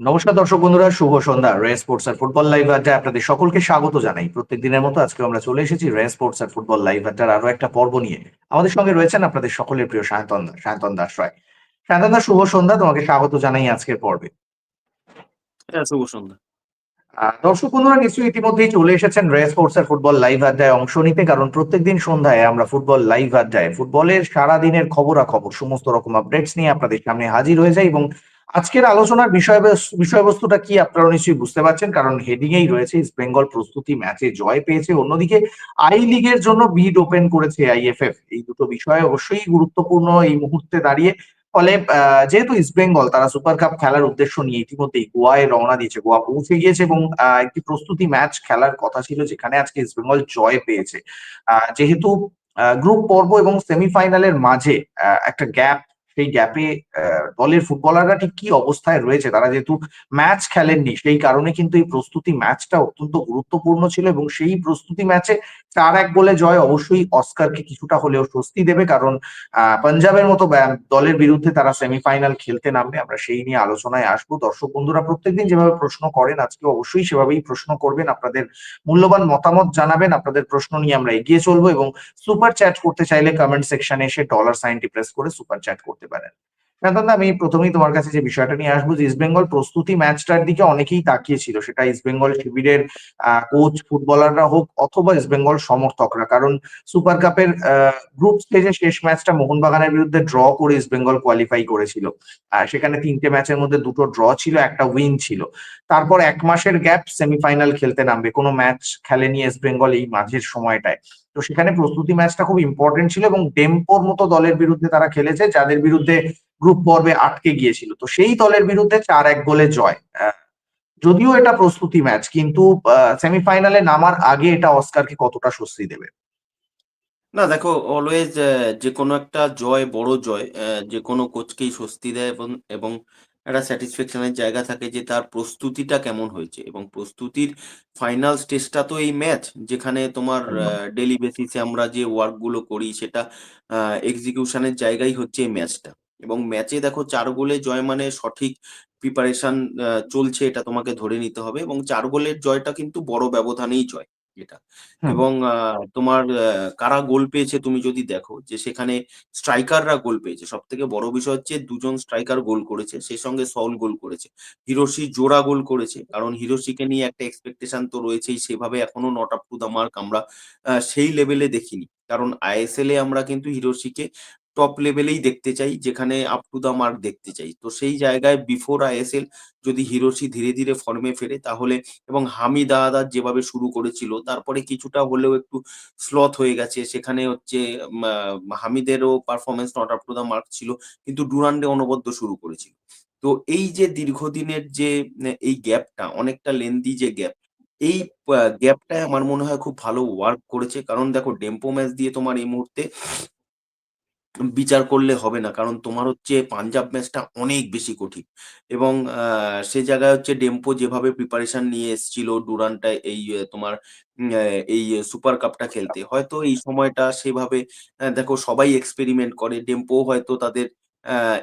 নমস্কার দর্শক বন্ধুরা শুভ সন্ধ্যা। রে স্পোর্টস আর ফুটবল লাইভ আড্ডায় আপনাদের সকলকে স্বাগত জানাই। প্রত্যেক দিনের মতো আজকে আমরা চলে এসেছি রে স্পোর্টস আর ফুটবল লাইভ আড্ডার আরও একটা পর্ব নিয়ে। আমাদের সঙ্গে রয়েছেন আপনাদের সকলের প্রিয় সায়ন্তন সায়ন্তন দাস রায়। সায়ন্তন দা শুভ সন্ধ্যা। তোমাকে স্বাগত জানাই আজকের পর্বে। হ্যাঁ শুভ সন্ধ্যা। দর্শক বন্ধুরা নিশ্চয়ই ইতিমধ্যেই চলে এসেছেন রে স্পোর্টস আর ফুটবল লাইভ আড্ডায় অংশ নিতে কারণ প্রত্যেকদিন সন্ধ্যায় আমরা ফুটবল লাইভ আড্ডায় ফুটবলের সারা দিনের খবরাখবর সমস্ত রকম আপডেটস নিয়ে আপনাদের সামনে হাজির হয়ে যায় এবং আজকের আলোচনার বিষয় বিষয়বস্তুটা কি আপনারা নিশ্চয়ই বুঝতে পারছেন, কারণ হেডিং এই রয়েছে ইস্ট বেঙ্গল প্রস্তুতি ম্যাচে জয় পেয়েছে, অন্যদিকে আই লিগের জন্য বিড ওপেন করেছে আইএফএফ এই দুটো বিষয় অবশ্যই গুরুত্বপূর্ণ এই মুহূর্তে দাঁড়িয়ে। ফলে যেহেতু ইস্ট বেঙ্গল তারা সুপার কাপ খেলার উদ্দেশ্য নিয়ে ইতিমধ্যেই গোয়ায় রওনা দিয়েছে, গোয়া পৌঁছে গিয়েছে এবং একটি প্রস্তুতি ম্যাচ খেলার কথা ছিল যেখানে আজকে ইস্ট বেঙ্গল জয় পেয়েছে। যেহেতু গ্রুপ পর্ব এবং সেমিফাইনালের মাঝে একটা গ্যাপ সেই গ্যাপে দলের ফুটবলাররা ঠিক কি অবস্থায় রয়েছে? তারা যেহেতু ম্যাচ খেলেননি, সেই কারণে কিন্তু এই প্রস্তুতি ম্যাচটা অত্যন্ত গুরুত্বপূর্ণ ছিল এবং সেই প্রস্তুতি ম্যাচে চার এক গোলে জয় অবশ্যই অস্কারকে কিছুটা হলেও স্বস্তি দেবে, কারণ পাঞ্জাবের মতো দলের বিরুদ্ধে তারা সেমিফাইনাল খেলতে নামবে। আমরা সেই নিয়ে আলোচনায় আসব। দর্শক বন্ধুরা, প্রত্যেকদিন যেভাবে প্রশ্ন করেন, আজকে অবশ্যই সেভাবেই প্রশ্ন করবেন। আপনাদের মূল্যবান মতামত জানাবেন, আপনাদের প্রশ্ন নিয়ে আমরা এগিয়ে চলবো এবং সুপার চ্যাট করতে চাইলে কমেন্ট সেকশনে এসে ডলার সাইনটি প্রেস করে সুপার চ্যাট করতে পারেন। শান্তনদা, আমি প্রথমেই তোমার কাছে যে বিষয়টা নিয়ে আসব যে ইস্ট বেঙ্গল প্রস্তুতি ম্যাচটার দিকে অনেকেই তাকিয়েছিল। সেটা ইস্ট বেঙ্গল শিবিরের কোচ ফুটবলাররা হোক অথবা ইস্ট বেঙ্গল সমর্থকরা। কারণ সুপার কাপের গ্রুপ স্টেজে শেষ ম্যাচটা মোহনবাগানের বিরুদ্ধে ড্র করে ইস্ট বেঙ্গল কোয়ালিফাই করেছিল। সেখানে তিনটে ম্যাচের মধ্যে দুটো ড্র ছিল একটা উইন ছিল। তারপর এক মাসের গ্যাপ সেমিফাইনাল খেলতে নামবে। কোনো ম্যাচ খেলেনি ইস্ট বেঙ্গল এই মাঝের সময়টায়। তো সেখানে প্রস্তুতি ম্যাচটা খুব ইম্পর্টেন্ট ছিল এবং ডেম্পোর মতো দলের বিরুদ্ধে তারা খেলেছে যাদের বিরুদ্ধে গ্রুপ পর্বে আটকে গিয়েছিল। তো সেই দলের বিরুদ্ধে চার এক গোলে জয়। যদিও এটা প্রস্তুতি ম্যাচ কিন্তু সেমিফাইনালে নামার আগে এটা অস্কারকে কতটা স্বস্তি দেবে? না দেখো অলওয়েজ যে কোনো একটা জয় বড় জয় যে কোনো কোচকেই স্বস্তি দেয় এবং এবং একটা স্যাটিসফ্যাকশনের জায়গা থাকে যে তার প্রস্তুতিটা কেমন হয়েছে। এবং প্রস্তুতির ফাইনাল স্টেজটা তো এই ম্যাচ যেখানে তোমার ডেলি বেসিসে আমরা যে ওয়ার্কগুলো করি সেটা এক্সিকিউশনের জায়গাই হচ্ছে এই ম্যাচটা। এবং ম্যাচে দেখো চার গোলে জয় মানে সঠিক প্রিপারেশন চলছে এটা তোমাকে ধরে নিতে হবে এবং চার গোলের জয়টা কিন্তু বড় ব্যবধানেই জয় এটা। এবং তোমার কারা গোল পেয়েছে তুমি যদি দেখো যে সেখানে স্ট্রাইকাররা গোল পেয়েছে সব থেকে বড় বিষয় হচ্ছে দুজন স্ট্রাইকার গোল করেছে সেই সঙ্গে সউল গোল করেছে। হিরোশি জোড়া গোল করেছে কারণ হিরোশিকে নিয়ে একটা এক্সপেকটেশন তো রয়েছেই সেভাবে এখনও not up to the mark আমরা সেই লেভেলে দেখিনি। কারণ আইএসএল এ আমরা কিন্তু হিরোশিকে টপ লেভেলেই দেখতে চাই, যেখানে আপ টু দা মার্ক দেখতে চাই। তো সেই জায়গায় বিফোর আইএসএল যদি হিরোশি ধীরে ধীরে ফর্মে ফেরে, তাহলে এবং হামিদ আহাদার যেভাবে শুরু করেছিল, তারপরে কিছুটা হলেও একটু স্লথ হয়ে গেছে। সেখানে হচ্ছে হামিদেরও performance not up to the mark ছিল, কিন্তু ডুরান্ডে অনবদ্য শুরু করেছিল। তো এই যে দীর্ঘদিনের যে এই গ্যাপটা অনেকটা লেন্দি যে গ্যাপ এই গ্যাপটায় আমার মনে হয় খুব ভালো ওয়ার্ক করেছে। কারণ দেখো ডেম্পো ম্যাচ দিয়ে তোমার এই মুহূর্তে বিচার করলে হবে না। কারণ তোমার হচ্ছে পাঞ্জাব ম্যাচটা অনেক বেশি কঠিন। এবং সে জায়গায় হচ্ছে ডেম্পো যেভাবে প্রিপারেশন নিয়ে এসেছিল ডুরান্টা এই তোমার এই সুপার কাপটা খেলতে। হয়তো এই সময়টা সেভাবে দেখো সবাই এক্সপেরিমেন্ট করে। ডেম্পো হয়তো তাদের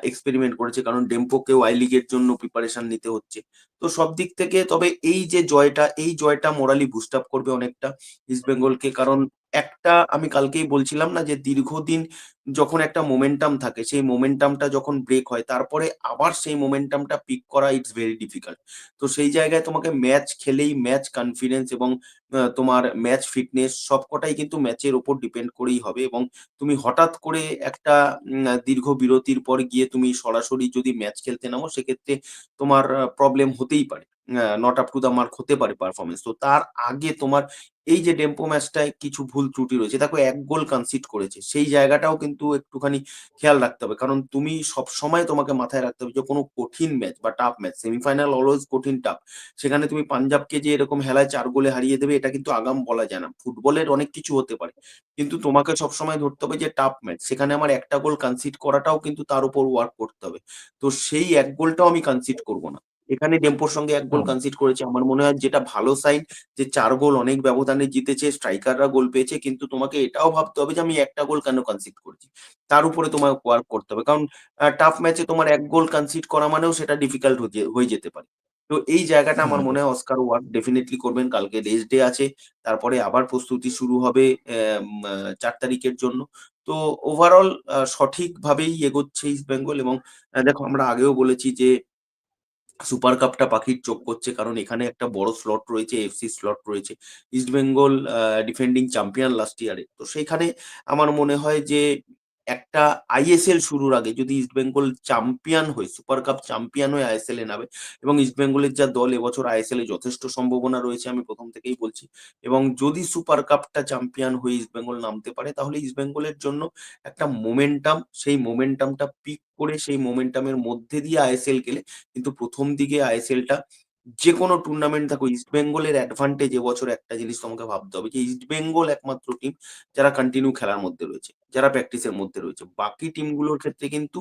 এক্সপেরিমেন্ট করেছে। কারণ ডেম্পোকেও আই লিগের জন্য প্রিপারেশন নিতে হচ্ছে। তো সব দিক থেকে তবে এই যে জয়টা, এই জয়টা মোরালি বুস্ট আপ করবে অনেকটা ইস্ট বেঙ্গলকে কারণ একটা আমি কালকেই বলছিলাম না যে দীর্ঘদিন যখন একটা মোমেন্টাম থাকে, সেই মোমেন্টামটা যখন ব্রেক হয়, তারপরে আবার সেই মোমেন্টামটা পিক করা ইটস ভেরি ডিফিকাল্ট তো সেই জায়গায় তোমাকে ম্যাচ খেলেই ম্যাচ কনফিডেন্স এবং তোমার ম্যাচ ফিটনেস সবকটাই কিন্তু ম্যাচের ওপর ডিপেন্ড করেই হবে এবং তুমি হঠাৎ করে একটা দীর্ঘ বিরতির পর গিয়ে তুমি সরাসরি যদি ম্যাচ খেলতে নামো, সেক্ষেত্রে তোমার প্রবলেম হতেই পারে। Not up to the mark হতে পারে পারফরমেন্স তো তার আগে তোমার এই যে ডেম্পো ম্যাচটায় কিছু ভুল ত্রুটি রয়েছে, দেখো এক গোল কনসিড করেছে, সেই জায়গাটাও কিন্তু একটুখানি খেয়াল রাখতে হবে। কারণ তুমি সব সময় তোমাকে মাথায় রাখতে হবে যে, কোনো কঠিন ম্যাচ বা টাফ ম্যাচ সেমিফাইনাল অলওয়েজ কঠিন টাফ সেখানে তুমি পাঞ্জাবকে যে এরকম হেলায় চার গোলে হারিয়ে দেবে, এটা কিন্তু আগাম বলা যায় না। ফুটবলের অনেক কিছু হতে পারে। কিন্তু তোমাকে সবসময় ধরতে হবে যে টাফ ম্যাচ সেখানে আমার একটা গোল কনসিড করাটাও কিন্তু তার উপর ওয়ার্ক করতে হবে। তো সেই এক গোলটাও আমি কনসিড করব না। এখানে ডেম্পোর সঙ্গে এক গোল। কনসিড করেছে। আমার মনে হয় যেটা ভালো সাইন যে চার গোল অনেক ব্যবধানে জিতেছে স্ট্রাইকাররা গোল পেয়েছে কিন্তু তোমাকে এটাও ভাবতে হবে যে আমি একটা গোল কেন কনসিড করেছি? তার উপরে তোমাকে ওয়ার্ক করতে হবে। কারণ টাফ ম্যাচে তোমার এক গোল কনসিড করা মানেও সেটা ডিফিকাল্ট হয়ে যেতে পারে। তো এই জায়গাটা আমার মনে হয় অস্কার ওয়ার্ক ডেফিনেটলি করবেন। কালকে রেস্ট ডে আছে। তারপরে আবার প্রস্তুতি শুরু হবে চার তারিখের জন্য। তো ওভারঅল সঠিকভাবেই এগোচ্ছে ইস্ট বেঙ্গল এবং দেখো আমরা আগেও বলেছি যে সুপার কাপটা পাখির চোখ করছে। কারণ এখানে একটা বড় স্লট রয়েছে এফসি স্লট রয়েছে। ইস্টবেঙ্গল ডিফেন্ডিং চ্যাম্পিয়ন লাস্ট ইয়ারে তো সেখানে আমার মনে হয় যে একটা আইএসএল শুরুর আগে যদি ইস্ট বেঙ্গল চ্যাম্পিয়ন হয়ে সুপার কাপ চ্যাম্পিয়ন হয়ে আইএসএল এ নামে এবং ইস্ট বেঙ্গলের যা দল এবছর আইএসএল এ যথেষ্ট সম্ভাবনা রয়েছে আমি প্রথম থেকেই বলছি এবং যদি সুপার কাপটা চ্যাম্পিয়ন হয়ে ইস্ট বেঙ্গল নামতে পারে তাহলে ইস্ট বেঙ্গলের জন্য একটা মোমেন্টাম সেই মোমেন্টামটা পিক করে সেই মোমেন্টামের মধ্যে দিয়ে আইএসএল গেলে কিন্তু প্রথম দিকে আইএসএলটা যে কোনো টুর্নামেন্ট থাকো ইস্ট বেঙ্গলের অ্যাডভান্টেজ এবছর একটা জিনিস তোমাকে ভাবতে হবে যে ইস্ট বেঙ্গল একমাত্র টিম যারা কন্টিনিউ খেলার মধ্যে রয়েছে, যারা প্র্যাকটিসের মধ্যে রয়েছে। বাকি টিমগুলোর ক্ষেত্রে কিন্তু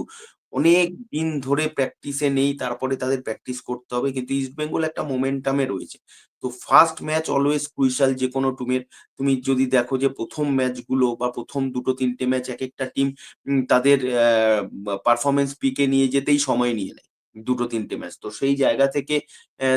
অনেক দিন ধরে প্র্যাকটিসে নেই, তারপরে তাদের প্র্যাকটিস করতে হবে। কিন্তু ইস্ট বেঙ্গল একটা মোমেন্টামে রয়েছে। তো ফার্স্ট ম্যাচ অলওয়েজ ক্রুইশাল যে কোনো টিমের তুমি যদি দেখো যে, প্রথম ম্যাচগুলো বা প্রথম দুটো তিনটে ম্যাচ এক একটা টিম তাদের পারফরমেন্স পিকে নিয়ে যেতেই সময় নিয়ে নেয়। দুটো তিনটে ম্যাচ তো সেই জায়গা থেকে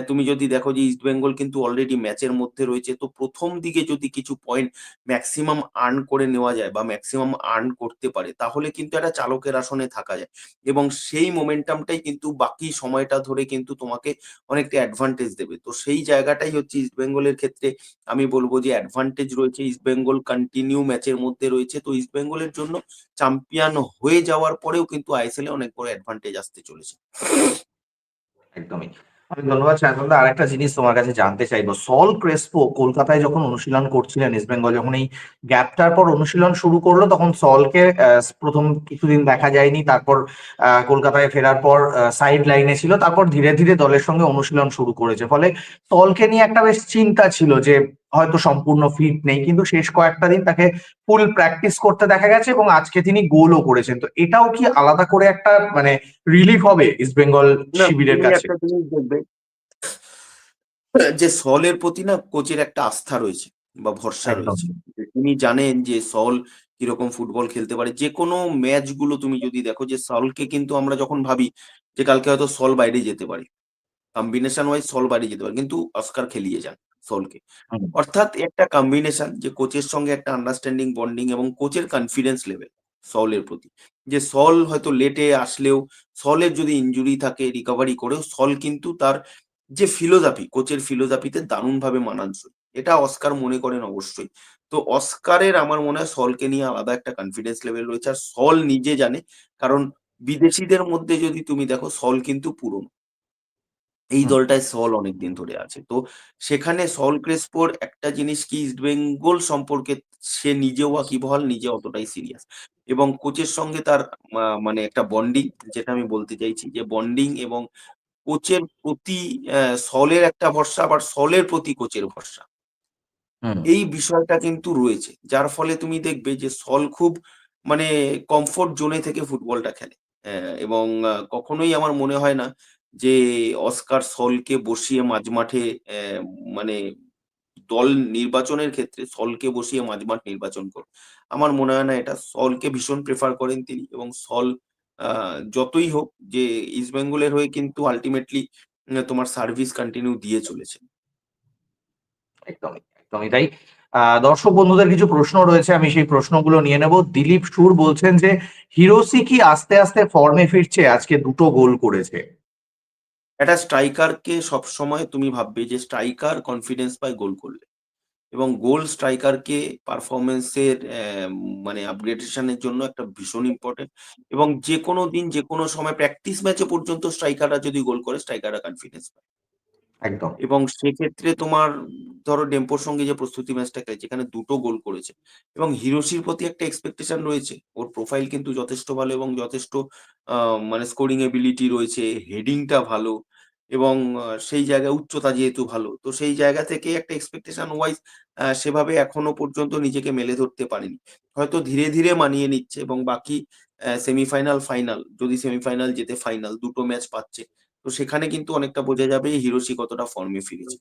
তুমি যদি দেখো যে ইস্ট বেঙ্গল কিন্তু অলরেডি ম্যাচের মধ্যে রয়েছে, তো প্রথম দিকে যদি কিছু পয়েন্ট ম্যাক্সিমাম আর্ন করে নেওয়া যায় বা ম্যাক্সিমাম আর্ন করতে পারে, তাহলে কিন্তু একটা চালকের আসনে থাকা যায়। এবং সেই মোমেন্টামটাই কিন্তু বাকি সময়টা ধরে কিন্তু তোমাকে অনেকটা অ্যাডভান্টেজ দেবে। তো সেই জায়গাটাই হচ্ছে ইস্ট বেঙ্গলের ক্ষেত্রে আমি বলব যে অ্যাডভান্টেজ রয়েছে। ইস্ট বেঙ্গল কন্টিনিউ ম্যাচের মধ্যে রয়েছে। তো ইস্ট বেঙ্গলের জন্য চ্যাম্পিয়ন হয়ে যাওয়ার পরেও কিন্তু আইএসএল এ অনেক বড় অ্যাডভান্টেজ আসতে চলেছে। একদমই। আমি ধন্যবাদ শান্তনদা আরেকটা জিনিস তোমার কাছে জানতে চাইব। সল ক্রেসপো কলকাতায় যখন অনুশীলন করছিলেন ইস্ট বেঙ্গল যখন এই গ্যাপটার পর অনুশীলন শুরু করল, তখন সলকে প্রথম কিছুদিন দেখা যায়নি, তারপর কলকাতায় ফেরার পর সাইড লাইনে ছিল, তারপর ধীরে ধীরে দলের সঙ্গে অনুশীলন শুরু করেছে। ফলে সলকে নিয়ে একটা বেশ চিন্তা ছিল যে হয়তো সম্পূর্ণ ফিট নেই কিন্তু শেষ কয়েকটা দিন তাকে ফুল প্র্যাকটিস করতে দেখা গেছে এবং আজকে তিনি গোলও করেছেন। তো এটাও কি আলাদা করে একটা মানে রিলিফ হবে ইস্ট বেঙ্গল শিবিরের কাছে? যে সলের প্রতি না কোচের একটা আস্থা রয়েছে বা ভরসা রয়েছে। তিনি জানেন যে সল কীরকম ফুটবল খেলতে পারে। যে কোনো ম্যাচগুলো তুমি যদি দেখো যে সলকে কিন্তু আমরা যখন ভাবি যে কালকে হয়তো সল বাইরে যেতে পারে কম্বিনেশন ওয়াইজ সল বাইরে যেতে পারে কিন্তু অস্কার খেলিয়ে যান। সলকে অর্থাৎ একটা কম্বিনেশন যে কোচের সঙ্গে একটা আন্ডারস্ট্যান্ডিং বন্ডিং এবং কোচের কনফিডেন্স লেভেল সলের প্রতি। যে সল হয়তো লেটে আসলেও সলের যদি ইনজুরি থাকে রিকভারি করেও সল কিন্তু তার যে ফিলোজফি কোচের ফিলোজফিতে দারুণভাবে মানানসই। এটা অস্কার মনে করেন অবশ্যই। তো অস্কারের আমার মনে হয় সলকে নিয়ে আলাদা একটা কনফিডেন্স লেভেল রয়েছে। আর সল নিজে জানে কারণ বিদেশিদের মধ্যে যদি তুমি দেখো সল কিন্তু পুরনো। এই হুম, দলটায় সল অনেকদিন ধরে আছে। তো সেখানে সল ক্রেসপোর একটা জিনিস কি ইস্ট বেঙ্গল সম্পর্কে সে নিজেও ওয়াকিবহাল নিজে অতটাই সিরিয়াস এবং কোচের সঙ্গে তার মা- মানে একটা বন্ডিং যেটা আমি বলতে চাইছি যে বন্ডিং এবং কোচের প্রতি সলের একটা ভরসা আবার সলের প্রতি কোচের ভরসা। হুম, এই বিষয়টা কিন্তু রয়েছে যার ফলে তুমি দেখবে যে সল খুব মানে কমফোর্ট জোনে থেকে ফুটবলটা খেলে। আহ, এবং কখনোই আমার মনে হয় না যে অস্কার সলকে বসিয়ে মাঝমাঠে মানে দল নির্বাচনের ক্ষেত্রে সলকে বসিয়ে মাঝমাঠ নির্বাচন করো। আমার মনে হয় না এটা। সলকে ভীষণ প্রেফার করেন তিনি এবং সল যতই হোক যে ইস্ট বেঙ্গলের হয়ে কিন্তু আলটিমেটলি তোমার সার্ভিস কন্টিনিউ দিয়ে চলেছে। একদমই একদমই তাই। দর্শক বন্ধুদের কিছু প্রশ্ন রয়েছে, আমি সেই প্রশ্নগুলো নিয়ে নেব। দিলীপ সুর বলছেন যে হিরোসি কি আস্তে আস্তে ফর্মে ফিরছে? আজকে দুটো গোল করেছে। একটা স্ট্রাইকারকে সবসময় তুমি ভাববে যে স্ট্রাইকার কনফিডেন্স পায় গোল করলে। এবং গোল স্ট্রাইকারকে পারফরমেন্সের মানে আপগ্রেডেশনের জন্য একটা ভীষণ ইম্পর্টেন্ট এবং যে কোনো দিন যে কোনো সময় প্র্যাকটিস ম্যাচে পর্যন্ত স্ট্রাইকাররা যদি গোল করে স্ট্রাইকাররা কনফিডেন্স পায়। একদম। এবং সেক্ষেত্রে তোমার ধরো ডেম্পোর সঙ্গে যে প্রস্তুতি ম্যাচটা খেলেছে যেখানে দুটো গোল করেছে এবং হিরোশির প্রতি একটা এক্সপেকটেশন রয়েছে। ওর প্রোফাইল কিন্তু যথেষ্ট ভালো এবং যথেষ্ট মানে স্কোরিং এবিলিটি রয়েছে হেডিংটা ভালো এবং সেই জায়গায় উচ্চতা যেহেতু ভালো, তো সেই জায়গা থেকে একটা এক্সপেকটেশন ওয়াইজ সেভাবে এখনও পর্যন্ত নিজেকে মেলে ধরতে পারেনি। হয়তো ধীরে ধীরে মানিয়ে নিচ্ছে এবং বাকি সেমিফাইনাল ফাইনাল যদি সেমিফাইনাল যেতে ফাইনাল দুটো ম্যাচ পাচ্ছে তো সেখানে কিন্তু অনেকটা বোঝা যাবে হিরোশি কতটা ফর্মে ফিরেছে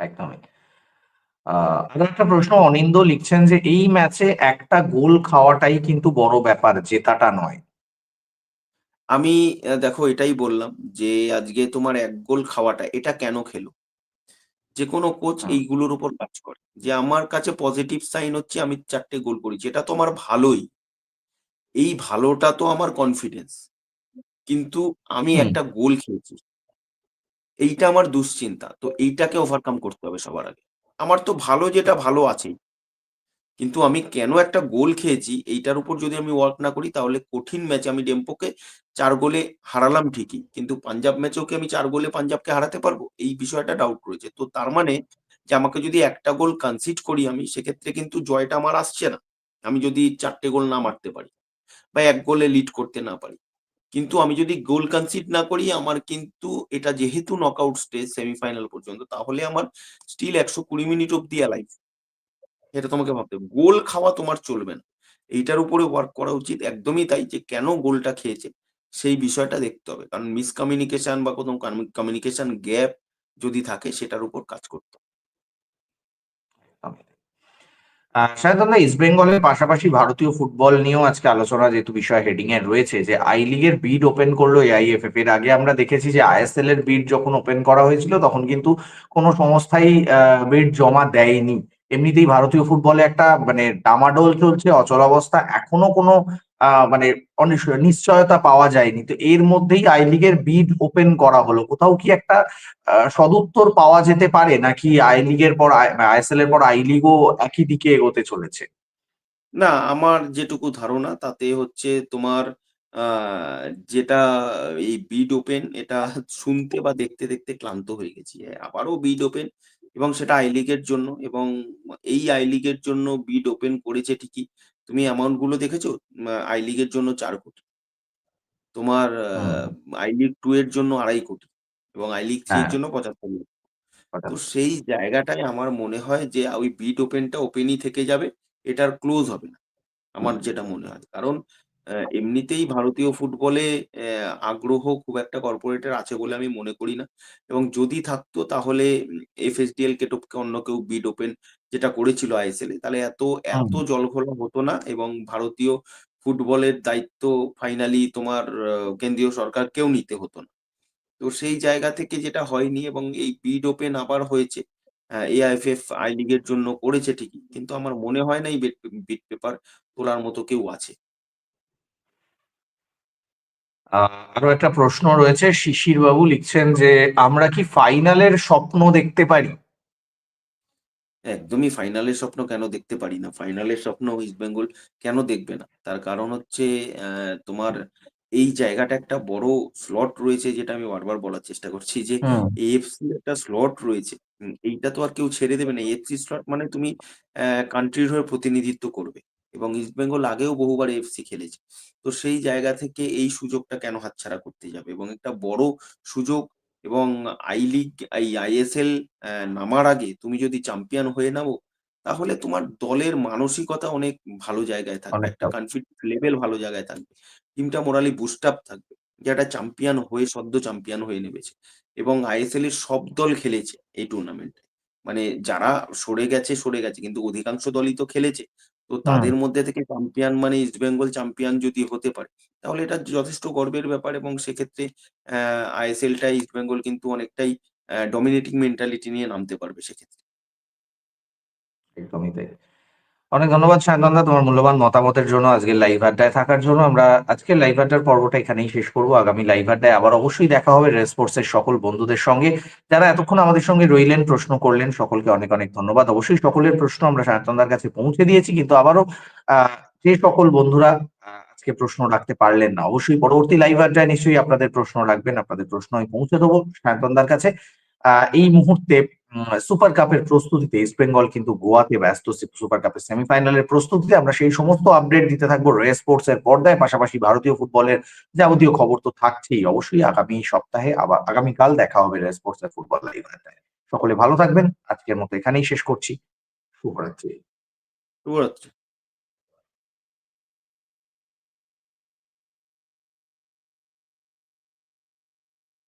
একদমই। একটা প্রশ্ন অনিন্দ্য লিখছেন যে এই ম্যাচে একটা গোল খাওয়াটাই কিন্তু বড় ব্যাপার জেতাটা নয়। আমি দেখো এটাই বললাম যে আজকে তোমার এক গোল খাওয়াটা এটা কেন খেলো? যেকোনো কোচ এইগুলোর উপর কাজ করে। যে আমার কাছে পজিটিভ সাইন হচ্ছে আমি চারটে গোল করেছি। এটা তো আমার ভালোই। এই ভালোটা তো আমার কনফিডেন্স। কিন্তু আমি হুম, একটা গোল খেয়েছি। এইটা আমার দুশ্চিন্তা। তো এইটাকে ওভারকাম করতে হবে সবার আগে। আমার তো ভালো যেটা ভালো আছেই। কিন্তু আমি কেন একটা গোল খেয়েছি এইটার উপর যদি আমি ওয়ার্ক না করি তাহলে কঠিন ম্যাচে আমি ডেম্পোকে ৪ গোলে হারালাম ঠিকই। কিন্তু পাঞ্জাব ম্যাচেও কি আমি ৪ গোলে পাঞ্জাবকে হারাতে পারব? এই বিষয়টা ডাউট রয়েছে। তো তার মানে যে আমাকে যদি একটা গোল কনসিড করি আমি সেক্ষেত্রে কিন্তু জয়টা আমার আসছে না। আমি যদি ৪ টে গোল না মারতে পারি বা ১ গোলে লিড করতে না পারি। কিন্তু আমি যদি গোল কনসিড না করি, আমার কিন্তু এটা যেহেতু নকআউট স্টেজ সেমিফাইনাল পর্যন্ত, তাহলে আমার স্টিল ১২০ মিনিট অব্দি অ্যালাইভ। এটা তোমাকে ভাবতে। গোল খাওয়া তোমার চলবে না। এইটার উপরে ওয়ার্ক করা উচিত। একদমই তাই যে কেন গোলটা খেয়েছে, সেই বিষয়টা দেখতে হবে। কারণ মিসকমিউনিকেশন বা কোনো কমিউনিকেশন গ্যাপ যদি থাকে, সেটার উপর কাজ করতে হবে। শায়দ ইস্ট বেঙ্গলের পাশাপাশি ভারতীয় ফুটবল নিয়েও আজকে আলোচনা যেহেতু বিষয় হেডিং এ রয়েছে যে আই লিগের বিড ওপেন করল এআইএফএফ। এর আগে আমরা দেখেছি যে আইএসএল এর বিড যখন ওপেন করা হয়েছিল তখন কিন্তু কোনো সংস্থাই বিড জমা দেয়নি। এমনিতেই ভারতীয় ফুটবলে একটা মানে ডামাডোল চলছে, অচলাবস্থা। এখনও কোনো মানে নিশ্চয়তা পাওয়া যায়নি। তো এর মধ্যেই আই লিগের বিড ওপেন করা হলো। কোথাও কি একটা সদুত্তর পাওয়া যেতে পারে নাকি আই লিগের পর আই আইএসএল এর পর আই লিগও একই দিকে এগোতে চলেছে? না, আমার যেটুকু ধারণা তাতে হচ্ছে তোমার যেটা এই বিড ওপেন এটা শুনতে বা দেখতে, দেখতে ক্লান্ত হয়ে গেছি। আবারও বিড ওপেন এবং সেটা আই লিগের জন্য এবং এই আই লিগের জন্য বিড ওপেন করেছে ঠিকই। তুমি অ্যামাউন্টগুলো দেখেছ? আই লিগের জন্য চার কোটি। তোমার আই লিগ টু এর জন্য ২.৫ কোটি এবং আই লিগ থ্রি এর হ্যাঁ, জন্য ৭৫ লক্ষ। তো সেই জায়গাটাই আমার মনে হয় যে ওই বিট ওপেনটা ওপেনই থেকে যাবে। এটার আর ক্লোজ হবে না। আমার যেটা মনে হয়। কারণ এমনিতেই ভারতীয় ফুটবলে আগ্রহ খুব একটা কর্পোরেটের আছে বলে আমি মনে করি না। এবং যদি থাকতো তাহলে এফএসডিএল কে টপকে অন্য কেউ বিড ওপেন যেটা করেছিল আইএসএল এ তাহলে এত, এত জলঘোলা হতো না এবং ভারতীয় ফুটবলের দায়িত্ব ফাইনালি তোমার কেন্দ্রীয় সরকারকেও নিতে হতো না। তো সেই জায়গা থেকে যেটা হয়নি এবং এই বিড ওপেন আবার হয়েছে। এআইএফএফ আই লিগের জন্য করেছে ঠিকই। কিন্তু আমার মনে হয় না এই বিড পেপার তোলার মতো কেউ আছে। আরও একটা প্রশ্ন রয়েছে শিশির বাবু লিখছেন যে, "আমরা কি ফাইনালের স্বপ্ন দেখতে পারি?" একদমই ফাইনালের স্বপ্ন কেন দেখতে পারি না? ফাইনালের স্বপ্ন ইস্ট বেঙ্গল কেন দেখবে না? তার কারণ হচ্ছে তোমার এই জায়গাটা একটা বড় স্লট রয়েছে যেটা আমি বারবার বলার চেষ্টা করছি যে এএফসি একটা স্লট রয়েছে। এইটা তো আর কেউ ছেড়ে দেবে না। এএফসি স্লট মানে তুমি কান্ট্রির হয়ে প্রতিনিধিত্ব করবে এবং ইস্টবেঙ্গল আগেও বহুবার এফসি খেলেছে। তো সেই জায়গা থেকে এই সুযোগটা কেন হাতছাড়া করতে যাবে? এবং একটা বড় সুযোগ এবং আই লিগ এই আইএসএল নামার আগে তুমি যদি চ্যাম্পিয়ন হয়ে নামো, তাহলে তোমার দলের মানসিকতা অনেক ভালো জায়গায় থাকবে। একটা। কনফিডেন্স লেভেল ভালো জায়গায় থাকবে। টিমটা মোরালি বুস্ট আপ থাকবে। যে একটা চ্যাম্পিয়ন হয়ে সদ্য চ্যাম্পিয়ন হয়ে নেমেছে। এবং আইএসএল এর সব দল খেলেছে এই টুর্নামেন্টে। মানে যারা সরে গেছে, সরে গেছে। কিন্তু অধিকাংশ দলই তো খেলেছে। তো হুম, তাদের মধ্যে থেকে চ্যাম্পিয়ন মানে ইস্ট বেঙ্গল চ্যাম্পিয়ন যদি হতে পারে, তাহলে এটা যথেষ্ট গর্বের ব্যাপার এবং সেক্ষেত্রে অ্যা আইএসএলটা ইস্ট বেঙ্গল কিন্তু অনেকটাই অ্যা ডমিনেটিং মেন্টালিটি নিয়ে নামতে পারবে সেক্ষেত্রে। একদমই তাই। অনেক ধন্যবাদ সায়ন্তনদা তোমার মূল্যবান মতামতের জন্য, আজকের লাইভ আড্ডায় থাকার জন্য। আমরা আজকের লাইভ আড্ডার পর্বটা এখানেই শেষ করব। আগামী লাইভ আড্ডায় আবার অবশ্যই দেখা হবে রেসপোর্টস এর সকল বন্ধুদের সঙ্গে। যারা এতক্ষণ আমাদের সঙ্গে রইলেন, প্রশ্ন করলেন, সকলকে অনেক, অনেক ধন্যবাদ। অবশ্যই সকলের প্রশ্ন আমরা সায়ন্তনদার কাছে পৌঁছে দিয়েছি। কিন্তু আবারও যে সকল বন্ধুরা আজকে প্রশ্ন রাখতে পারলেন না, অবশ্যই পরবর্তী লাইভ আড্ডায় নিশ্চয়ই আপনাদের প্রশ্ন রাখবেন। আপনাদের প্রশ্ন আমি পৌঁছে দেবো সায়ন্তনদার কাছে। এই মুহূর্তে সুপার কাপের প্রস্তুতিতে ইস্ট বেঙ্গল কিন্তু গোয়াতে ব্যস্ত সুপার কাপের সেমিফাইনালের প্রস্তুতিতে আমরা সেই সমস্ত আপডেট দিতে থাকব রে স্পোর্টস এর পর্দায়। পাশাপাশি ভারতীয় ফুটবলের যাবতীয় খবর তো থাকছেই। অবশ্যই আগামী সপ্তাহে আবার আগামীকাল দেখা হবে রে স্পোর্টস এর ফুটবল লাইভ সকলে ভালো থাকবেন। আজকের মতো এখানেই শেষ করছি। শুভরাত্রি। শুভরাত্রি।